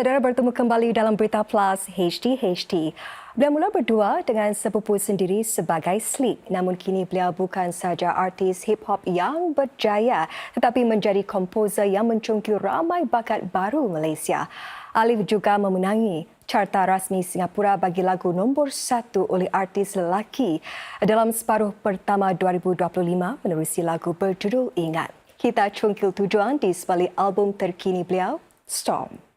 Saudara bertemu kembali dalam Berita Plus HD HD. Beliau mula berdua dengan sepupu sendiri sebagai Slick. Namun kini beliau bukan sahaja artis hip hop yang berjaya tetapi menjadi komposer yang mencungkil ramai bakat baru Malaysia. Alif juga memenangi carta rasmi Singapura bagi lagu nombor satu oleh artis lelaki dalam separuh pertama 2025 menerusi lagu berjudul Ingat. Kita cungkil tujuan di sebalik album terkini beliau, Storm.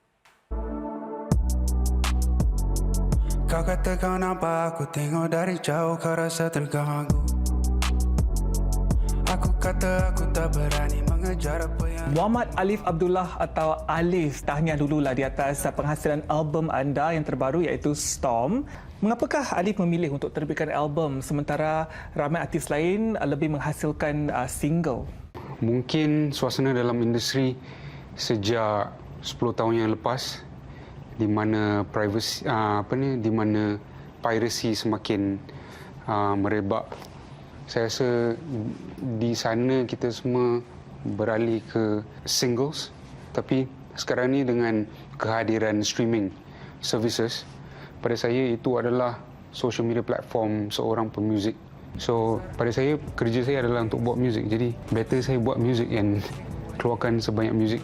Kau kata kau nampak aku tengok dari jauh kau rasa terganggu Aku kata aku tak berani mengejar apa yang Muhammad Alif Abdullah atau Alif tahniah dululah di atas penghasilan album anda yang terbaru iaitu Storm. Mengapakah Alif memilih untuk terbitkan album sementara ramai artis lain lebih menghasilkan uh, single? mungkin suasana dalam industri sejak 10 tahun yang lepas di mana privacy uh, apa ni di mana piracy semakin uh, merebak. Saya rasa di sana kita semua beralih ke singles. Tapi sekarang ni dengan kehadiran streaming services pada saya itu adalah social media platform seorang pemuzik. So pada saya kerja saya adalah untuk buat muzik. Jadi better saya buat muzik and keluarkan sebanyak muzik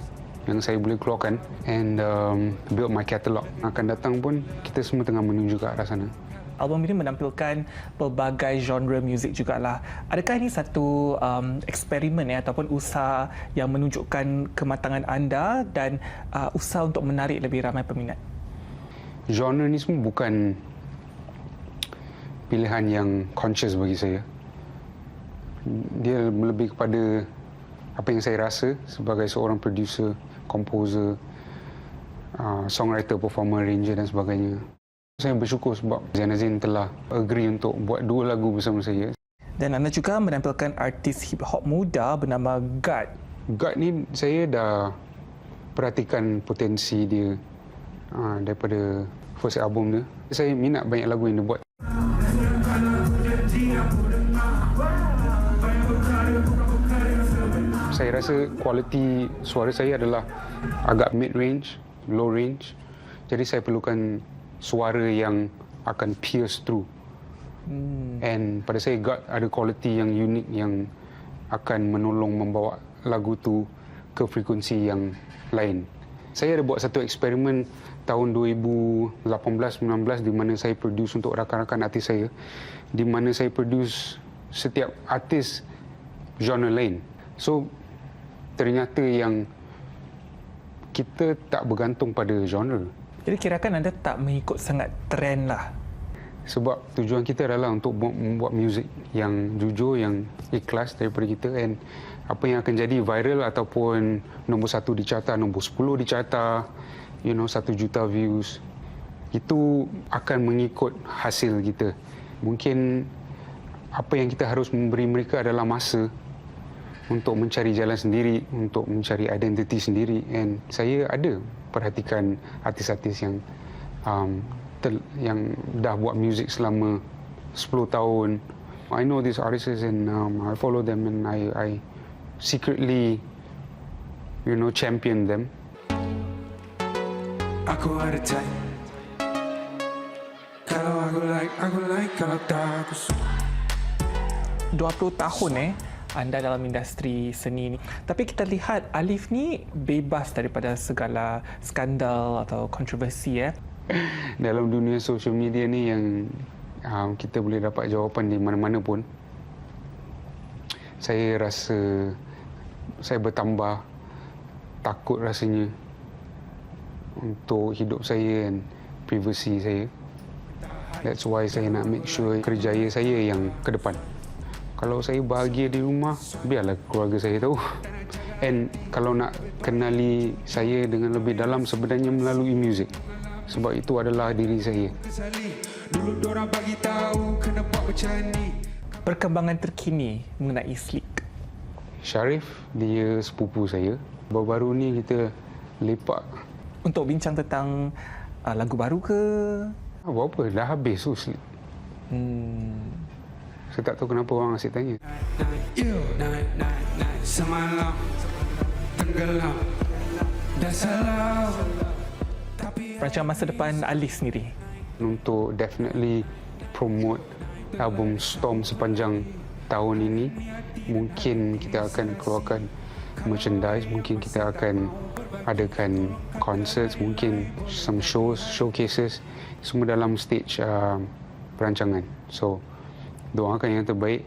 yang saya boleh keluarkan and um, build my catalog. Akan datang pun kita semua tengah menuju ke arah sana. Album ini menampilkan pelbagai genre muzik jugalah. Adakah ini satu um, eksperimen ya ataupun usaha yang menunjukkan kematangan anda dan uh, usaha untuk menarik lebih ramai peminat? Genre ni semua bukan pilihan yang conscious bagi saya. Dia lebih kepada apa yang saya rasa sebagai seorang producer, composer, uh, songwriter, performer, arranger dan sebagainya. Saya bersyukur sebab Zain Azin telah agree untuk buat dua lagu bersama saya. Dan anda juga menampilkan artis hip hop muda bernama God. God ni saya dah perhatikan potensi dia uh, daripada first album dia. Saya minat banyak lagu yang dia buat. Saya rasa kualiti suara saya adalah agak mid range, low range. Jadi saya perlukan suara yang akan pierce through. Hmm. And pada saya God ada kualiti yang unik yang akan menolong membawa lagu tu ke frekuensi yang lain. Saya ada buat satu eksperimen tahun 2018-19 di mana saya produce untuk rakan-rakan artis saya di mana saya produce setiap artis genre lain. So ternyata yang kita tak bergantung pada genre. Jadi kirakan anda tak mengikut sangat trend lah. Sebab tujuan kita adalah untuk buat, membuat muzik yang jujur, yang ikhlas daripada kita and apa yang akan jadi viral ataupun nombor satu di carta, nombor sepuluh di carta, you know, satu juta views. Itu akan mengikut hasil kita. Mungkin apa yang kita harus memberi mereka adalah masa untuk mencari jalan sendiri, untuk mencari identiti sendiri. And saya ada perhatikan artis-artis yang um, tel, yang dah buat muzik selama 10 tahun. I know these artists and um, I follow them and I, I secretly, you know, champion them. Aku ada type Kalau aku like, aku like Kalau tak aku suka 20 tahun eh anda dalam industri seni ni. Tapi kita lihat Alif ni bebas daripada segala skandal atau kontroversi eh. Dalam dunia social media ni yang um, kita boleh dapat jawapan di mana-mana pun, saya rasa saya bertambah takut rasanya untuk hidup saya dan privasi saya. That's why saya nak make sure kerjaya saya yang ke depan. Kalau saya bahagia di rumah, biarlah keluarga saya tahu. And kalau nak kenali saya dengan lebih dalam sebenarnya melalui muzik. Sebab itu adalah diri saya. Dulu dorang bagi tahu Kena buat macam ni Perkembangan terkini mengenai Slick. Syarif, dia sepupu saya. Baru-baru ni kita lepak. Untuk bincang tentang uh, lagu baru ke? Apa apa, dah habis tu. Hmm. Saya tak tahu kenapa orang asyik tanya. Semalam Tenggelam Dah salah rancangan masa depan Ali sendiri? untuk definitely promote album Storm sepanjang tahun ini mungkin kita akan keluarkan merchandise mungkin kita akan adakan concerts mungkin some shows showcases semua dalam stage uh, perancangan so doakan yang terbaik